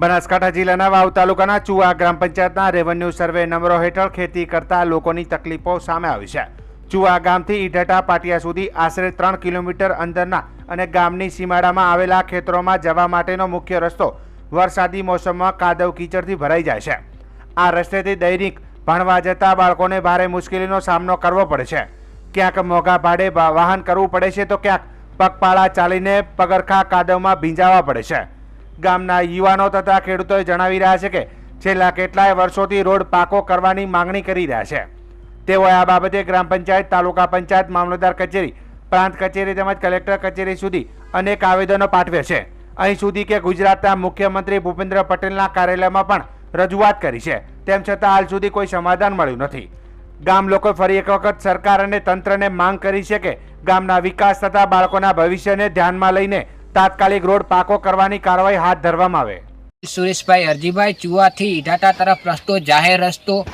બનાસકાંઠા જિલ્લાના વાવ તાલુકાના ચુવા ગ્રામ પંચાયતના રેવન્યુ સર્વે નંબરો હેઠળ ખેતી કરતા લોકોની તકલીફો સામે આવી છે. ચુવા ગામથી ઈઢટા પાટિયા સુધી આશરે ત્રણ કિલોમીટર અંદરના અને ગામની સીમાડામાં આવેલા ખેતરોમાં જવા માટેનો મુખ્ય રસ્તો વરસાદી મોસમમાં કાદવ કીચડથી ભરાઈ જાય છે. આ રસ્તેથી દૈનિક ભણવા જતા બાળકોને ભારે મુશ્કેલીનો સામનો કરવો પડે છે. ક્યાંક મોંઘા ભાડે વાહન કરવું પડે છે તો ક્યાંક પગપાળા ચાલીને પગરખા કાદવમાં ભીંજાવા પડે છે. ગામના યુવાનો તથા ખેડૂતોએ જણાવી રહ્યા છે કે છેલ્લા કેટલાય વર્ષોથી રોડ પાકો કરવાની માંગણી કરી રહ્યા છે. તેઓએ આ બાબતે ગ્રામ પંચાયત, તાલુકા પંચાયત, મામલતદાર કચેરી, પ્રાંત કચેરી તેમજ કલેક્ટર કચેરી સુધી અનેક આવેદનો પાઠવ્યા છે. અહીં સુધી કે ગુજરાતના મુખ્યમંત્રી ભૂપેન્દ્ર પટેલના કાર્યાલયમાં પણ રજૂઆત કરી છે. તેમ છતાં હાલ સુધી કોઈ સમાધાન મળ્યું નથી. ગામ લોકો ફરી એક વખત સરકાર અને તંત્રને માંગ કરી છે કે ગામના વિકાસ તથા બાળકોના ભવિષ્યને ધ્યાનમાં લઈને તાત્કાલિક રોડ પાકો કરવાની કાર્યવાહી હાથ ધરવામાં આવે. સુરેશભાઈ હરજીભાઈ ચુવાથી ઈઢાટા તરફ રસ્તો, જાહેર રસ્તો,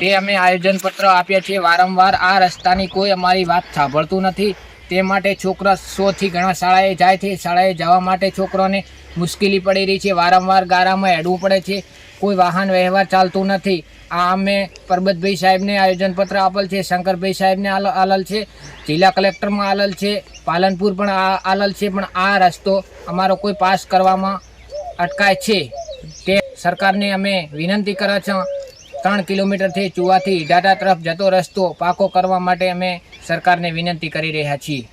તે અમે આયોજનપત્ર આપ્યા છીએ. વારંવાર આ રસ્તાની કોઈ અમારી વાત સાંભળતું નથી. તે માટે છોકરા સોથી ઘણા શાળાએ જાય છે. શાળાએ જવા માટે છોકરોને મુશ્કેલી પડી રહી છે. વારંવાર ગારામાં હેડવું પડે છે. કોઈ વાહન વ્યવહાર ચાલતું નથી. આ અમે પરબતભાઈ સાહેબને આયોજનપત્ર આપેલ છે, શંકરભાઈ સાહેબને આલલ છે, જિલ્લા કલેક્ટરમાં આલલ છે, પાલનપુર પણ આ, આલેલ છે, પણ આ રસ્તો અમારો કોઈ પાસ કરવામાં અટકાય છે. તે સરકારને અમે વિનંતી કરે છે, ત્રણ કિલોમીટરથી ચુવાથી ડાટા તરફ જતો રસ્તો પાકો કરવા માટે અમે સરકારને વિનંતી કરી રહ્યા છીએ.